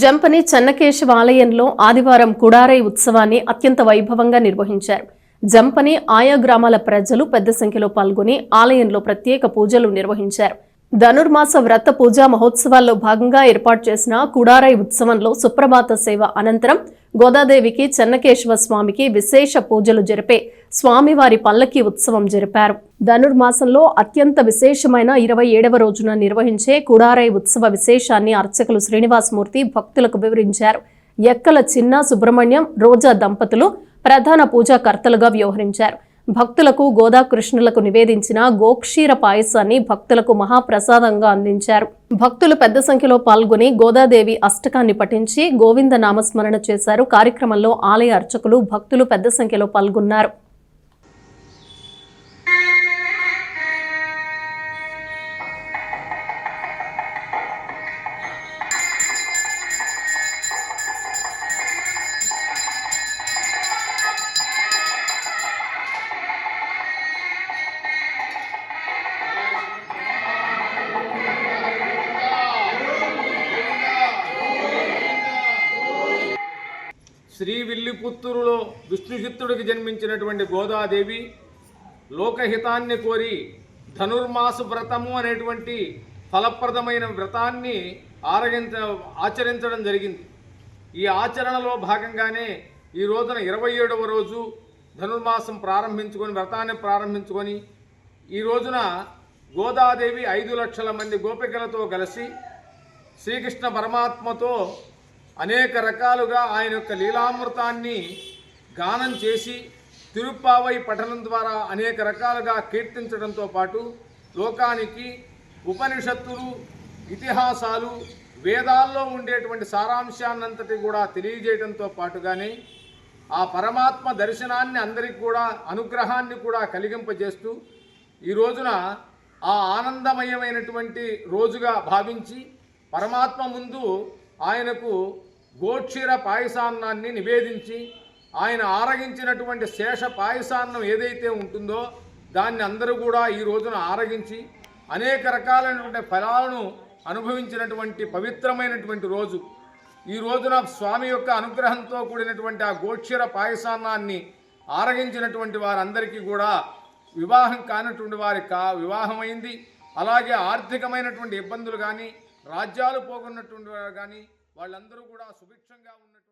జంపని చెన్నకేశవ ఆలయంలో ఆదివారం కుడారై ఉత్సవాన్ని అత్యంత వైభవంగా నిర్వహించారు. జంపని ఆయా గ్రామాల ప్రజలు పెద్ద సంఖ్యలో పాల్గొని ఆలయంలో ప్రత్యేక పూజలు నిర్వహించారు. ధనుర్మాస వ్రత పూజా మహోత్సవాల్లో భాగంగా ఏర్పాటు చేసిన కుడారై ఉత్సవంలో సుప్రభాత సేవ అనంతరం గోదాదేవికి చెన్నకేశవ స్వామికి విశేష పూజలు జరిపే స్వామివారి పల్లకి ఉత్సవం జరిపారు. ధనుర్మాసంలో అత్యంత విశేషమైన ఇరవై ఏడవ రోజున నిర్వహించే కుడారై ఉత్సవ విశేషాన్ని అర్చకులు శ్రీనివాసమూర్తి భక్తులకు వివరించారు. ఎక్కల చిన్న సుబ్రహ్మణ్యం రోజా దంపతులు ప్రధాన పూజాకర్తలుగా వ్యవహరించారు. భక్తులకు గోదాకృష్ణులకు నివేదించిన గోక్షీర పాయసాన్ని భక్తులకు మహాప్రసాదంగా అందించారు. భక్తులు పెద్ద సంఖ్యలో పాల్గొని గోదాదేవి అష్టకాన్ని పఠించి గోవింద నామస్మరణ చేశారు. కార్యక్రమంలో ఆలయ అర్చకులు భక్తులు పెద్ద సంఖ్యలో పాల్గొన్నారు. శ్రీ విల్లిపుత్తూరులో విష్ణుచిత్తుడికి జన్మించినటువంటి గోదాదేవి లోకహితాన్ని కోరి ధనుర్మాసు వ్రతము అనేటువంటి ఫలప్రదమైన వ్రతాన్ని ఆరగించ ఆచరించడం జరిగింది. ఈ ఆచరణలో భాగంగానే ఈ రోజున ఇరవై ఏడవ రోజు ధనుర్మాసం ప్రారంభించుకొని వ్రతాన్ని ప్రారంభించుకొని ఈ రోజున గోదాదేవి ఐదు లక్షల మంది గోపికలతో కలిసి శ్రీకృష్ణ పరమాత్మతో అనేక రకాలుగా ఆయన యొక్క లీలామృతాన్ని గానం చేసి తిరుప్పావై పఠనం ద్వారా అనేక రకాలుగా కీర్తించడంతో పాటు లోకానికి ఉపనిషత్తులు ఇతిహాసాలు వేదాల్లో ఉండేటువంటి సారాంశాన్నంతటి కూడా తెలియజేయడంతో పాటుగానే ఆ పరమాత్మ దర్శనాన్ని అందరికి కూడా అనుగ్రహాన్ని కూడా కలిగింపజేస్తూ ఈ రోజున ఆ ఆనందమయమైనటువంటి రోజుగా భావించి పరమాత్మ ముందు ఆయనకు గోక్షీర పాయసాన్నాన్ని నివేదించి ఆయన ఆరగించినటువంటి శేష పాయసాన్నం ఏదైతే ఉంటుందో దాన్ని అందరూ కూడా ఈ రోజున ఆరగించి అనేక రకాలైనటువంటి ఫలాలను అనుభవించినటువంటి పవిత్రమైనటువంటి రోజు. ఈ రోజున స్వామి యొక్క అనుగ్రహంతో కూడినటువంటి ఆ గోక్షీర పాయసాన్నాన్ని ఆరగించినటువంటి వారందరికీ కూడా వివాహం కానటువంటి వారికి కా వివాహమైంది. అలాగే ఆర్థికమైనటువంటి ఇబ్బందులు కానీ రాజ్యాలు పోగొన్నటువంటి వారు కానీ వాళ్ళందరూ కూడా సుభిక్షంగా ఉన్నట్టు